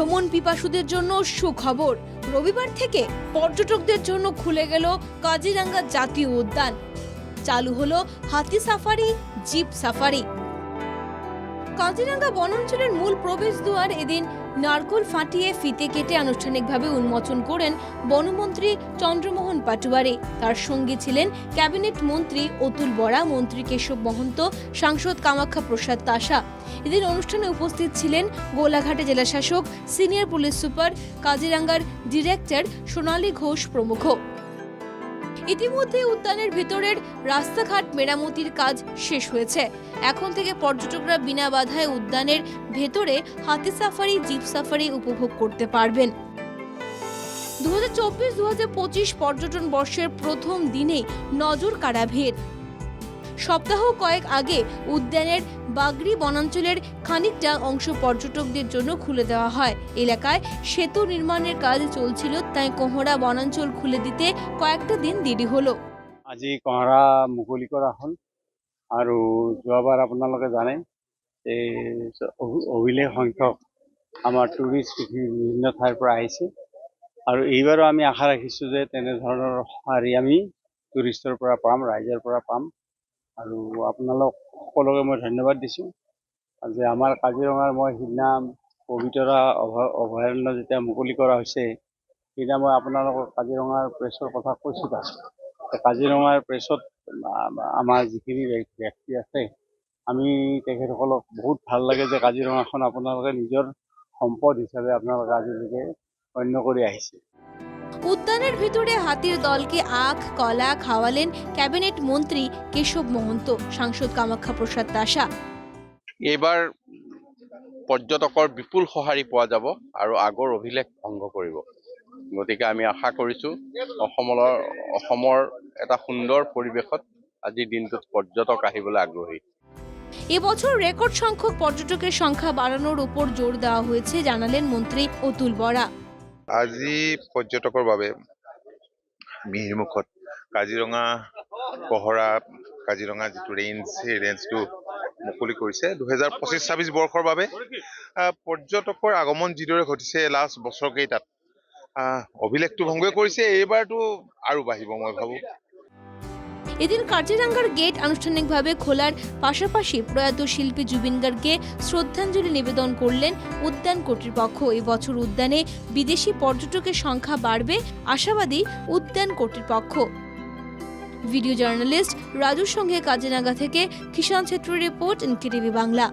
ভ্রমণ পিপাসুদের জন্য সুখবর। রবিবার থেকে পর্যটকদের জন্য খুলে গেল কাজিরাঙ্গা জাতীয় উদ্যান। চালু হলো হাতি সাফারি, জিপ সাফারি। কাজিরাঙ্গা বনাঞ্চলের মূল প্রবেশদ্বার এদিন নারকোল ফাটিয়ে ফিতে কেটে আনুষ্ঠানিকভাবে উন্মোচন করেন বনমন্ত্রী চন্দ্রমোহন পাটোয়ারি। তার সঙ্গী ছিলেন ক্যাবিনেট মন্ত্রী অতুল বরা, মন্ত্রী কেশব মহন্ত, সাংসদ কামাখ্যা প্রসাদ তাসা এদিন অনুষ্ঠানে উপস্থিত ছিলেন গোলাঘাটে জেলাশাসক, সিনিয়র পুলিশ সুপার, কাজিরাঙ্গার ডিরেক্টর সোনালী ঘোষ প্রমুখ। ইতিমধ্যে উদ্যানের ভেতরের রাস্তাঘাট মেরামতির কাজ শেষ হয়েছে। এখন থেকে পর্যটকরা বিনা বাধায় উদ্যানের ভেতরে হাতি সাফারি, জিপ সাফারি উপভোগ করতে পারবেন। দু হাজার চব্বিশ পর্যটন বর্ষের প্রথম দিনে নজর কাড়া ভিড়। সপ্তাহ কয়েক আগে উদ্যানের বাগরি বনাঞ্চলের খানিকটা অংশ পর্যটকদের জন্য খুলে দেওয়া হয়। এলাকায় সেতু নির্মাণের কাজ চলছিল, তাই কোহরা বনাঞ্চল খুলে দিতে কয়েকটা দিন দেরি হলো। আজি কহৰা মুকলি কৰা হ'ল। আৰু যোৱাবাৰ আপোনালোকে জানে অভিলেখ সংখ্যক আমাৰ টুৰিষ্ট বিভিন্ন ঠাইৰ পৰা আহিছে। আৰু এইবাৰো আমি আশা ৰাখিছোঁ যে, তেনেধৰণৰ সঁহাৰি আমি টুৰিষ্টৰ পৰা পাম, ৰাইজৰ পৰা পাম। আৰু আপোনালোক সকলোকে মই ধন্যবাদ দিছোঁ। যে আমাৰ কাজিৰঙাৰ মই সিদিনা পবিতৰা অভয় অভয়াৰণ্য যেতিয়া মুকলি কৰা হৈছে সেইদিনা মই আপোনালোকক কাজিৰঙাৰ প্ৰেছৰ কথা কৈছোঁ তাত। কাজিৰঙাৰ প্ৰেছত আমাৰ যিখিনি ব্য- ব্যক্তি আছে আমি তেখেতসকলক বহুত ভাল লাগে যে কাজিৰঙাখন আপোনালোকে নিজৰ সম্পদ হিচাপে আপোনালোকে আজিলৈকে গণ্য কৰি আহিছে। উদ্যানের ভিতরে হাতির দলকে আখ কলা খাওয়ালেন ক্যাবিনেট মন্ত্রী কেশব মহন্ত সাংসদ কামাখ্যা প্ৰসাদ তাসা এইবাৰ পৰ্যটকৰ বিপুল সঁহাৰি পোৱা যাব আৰু আগৰ অভিলেখ ভংগ কৰিব। গতিকে আমি আশা কৰিছোঁ অসমৰ অসমৰ এটা সুন্দৰ পৰিৱেশত আজিৰ দিনটোত পৰ্যটক আহিবলৈ আগ্ৰহী। এবছর রেকর্ড সংখ্যক পর্যটকের সংখ্যা বাড়ানোর উপর জোর দেওয়া হয়েছে জানালেন মন্ত্রী অতুল বরা আজি পৰ্যটকৰ বাবে মিহিৰমুখত কাজিৰঙা পহৰা কাজিৰঙা যিটো ৰেঞ্জ সেই ৰেঞ্জটো মুকলি কৰিছে। দুহেজাৰ পঁচিছ ছাব্বিছ বৰ্ষৰ বাবে পৰ্যটকৰ আগমন যিদৰে ঘটিছে লাষ্ট বছৰকেইটাত অভিলেখটো ভংগই কৰিছে। এইবাৰতো আৰু বাঢ়িব মই ভাবোঁ। এদিন কাজিরাঙ্গার গেট আনুষ্ঠানিকভাবে খোলার পাশাপাশি প্রয়াত শিল্পী জুবিন গার্গকে শ্রদ্ধাঞ্জলি নিবেদন করলেন উদ্যান কর্তৃপক্ষ। এবছর উদ্যানে বিদেশি পর্যটকের সংখ্যা বাড়বে, আশাবাদী উদ্যান কর্তৃপক্ষ। ভিডিও জার্নালিস্ট রাজুর সঙ্গে কাজিরাঙ্গা থেকে কিষাণ ছেত্র রিপোর্ট ইনকেটিভি বাংলা।